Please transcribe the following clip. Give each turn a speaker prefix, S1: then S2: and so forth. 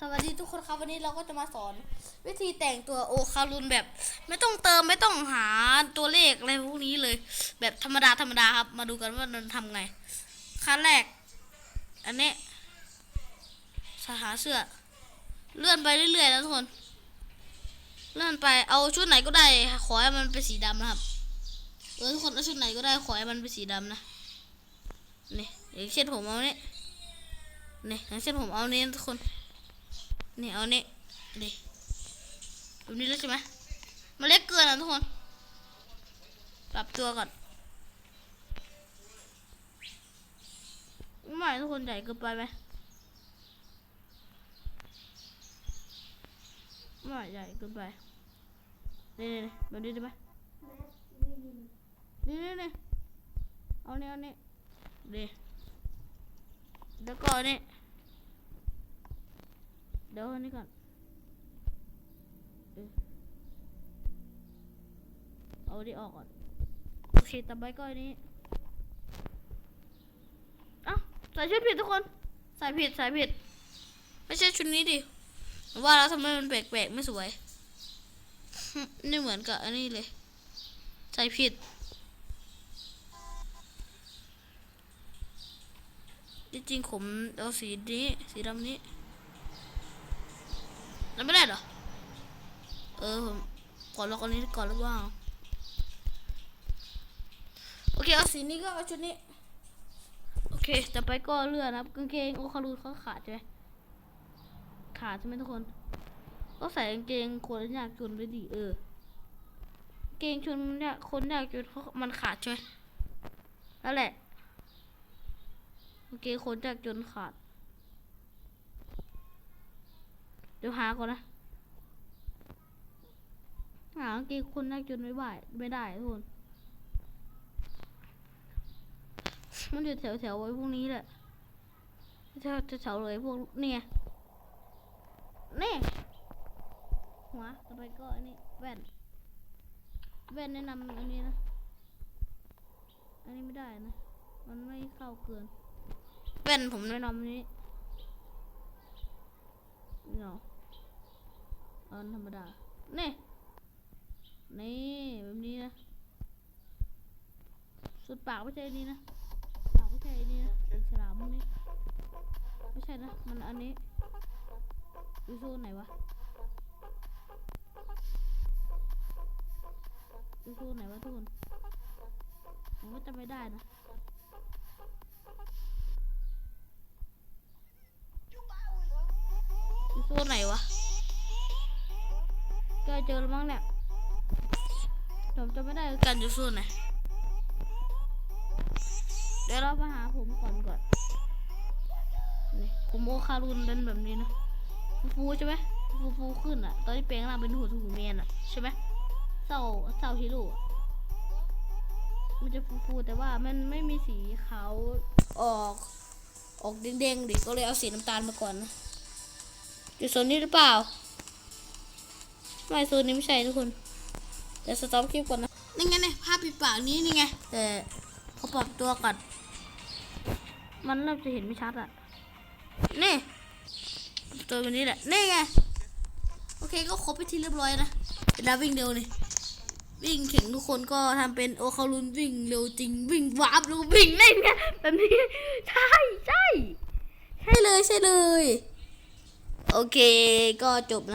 S1: สวัสดีทุกคนครับวันนี้เราก็จะมาสอน วิธีแต่งตัวโอคารุนแบบ ไม่ต้องเติมไม่ต้องหาตัวเลขอะไรพวกนี้เลย แบบธรรมดาธรรมดาครับ มาดูกันว่ามันทำไงขั้นแรก อันนี้สหาเสื้อ เลื่อนไปเรื่อยๆนะทุกคน เลื่อนไปเอาชุดไหนก็ได้ ขอให้มันเป็นสีดำนะครับเออทุกคนเอาชุดไหนก็ได้ขอให้มันเป็นสีดำนะนี่อย่างเช่นผมเอาเนี่ย นี่อย่างเช่นผมเอาเนี่ยทุกคนนี่เอาเนี่ยนี่แบบนี้แล้วใช่ไหมมันเล็กเกินอะทุกคน ปรับตัวก่อนไม่ทุกคนใหญ่เกินไปไหมไม่ใหญ่เกินไปนี่นี่แบบนี้ได้ไหมนี่นี่นี่เอาเนี่ยเอาเนี่ยดีแล้วก็อันนี่ เดี๋ยวอันนี้ก่อน เออเอาอันนี้ออกก่อน โอเคต่อไปก็อันนี้ เอ้าใส่ชุดผิดทุกคน ใส่ผิดใส่ผิด ไม่ใช่ชุดนี้ดิ ว่าแล้วทำไมมันแปลกๆไม่สวย นี่เหมือนกับอันนี้เลย ใส่ผิดจริงๆผมเอาสีนี้ สีดำนี้ แล้วไม่ได้เหรอ เออผมก่อนลอกอันนี้ก่อนหรือเปล่าโอเคเอาสีนี้ก็เอาชุดนี้ โอเคต่ไปก็เลือนะครับกางเกงโอคารูเขาขาดใช่ไหมขาดใช่ไหมทุกคน ก็ใส่กางเกงคนยากจนไปดิเออกางเกงชนเนี่ยคนยากจนเขามันขาดใช่ไหมนั่นแหละกางเกงคนยากจนขาด เดี๋ยวหาก่อนนะ หากางเกงคนยากจนไม่ได้ไม่ได้ทุกคน มันอยู่แถวแถวๆไว้พวกนี้แหละแถวแถวๆเลยพวกเนี่ยนี่หัวต่อไปก็อันนี้แว่น แว่นแนะนำอันนี้นะ อันนี้ไม่ได้นะ มันไม่เข้าเกิน แว่นผมแนะนำอันนี้เนาะ อันธรรมดานี่นี่แบบนี้นะสุดปากไม่ใช่อันนี้นะปากไม่ใช่อันนี้นะเป็นฉลามพวกนี้ไม่ใช่นะมันอันนี้ดูโซนไหนวะดูโซนไหนวะทุกคนผมก็จำไม่ได้นะดูโซนไหนวะ ล้เจอแล้วมั้งเนี่ยผมจำไม่ได้กันอยู่โซนไหนเดี๋ยวเราไปหาผมก่อนก่อนนี่ผมโอคารุนเป็นแบบนี้นะฟูฟใช่ไหมฟูฟูขึ้นอะ ตอนที่แปลงร่างเป็นหัวทูหูเมนอะใช่ไหมเศร้าเศร้าฮิโร่มันจะฟูฟูแต่ว่ามันไม่มีสีขาวออกออกแดงๆดิก็เลยเอาสีน้ำตาลมาก่อนนะอยู่โซนนี้หรือเปล่า ไม่โซนนี้ไม่ใช่ทุกคนเดี๋ยวสต็อปคลิปก่อนนะนี่ไงเนี่ยภาพปิดปากนี้นี่ไงแต่เขาปรับตัวก่อนมันเริ่มจะเห็นไม่ชัดอะนี่ตัวแบบนี้แหละนี่ไงโอเคก็ครบไปทีเรียบร้อยนะเป็นดาววิ่งเร็วนี่วิ่งแข่งทุกคนก็ทำเป็นโอคารุนวิ่งเร็วจริงวิ่งวาร์ปแล้วก็วิ่งเล่นไงแบบนี้ใช่ใช่ใช่เลยใช่เลย โอเคก็จบนะ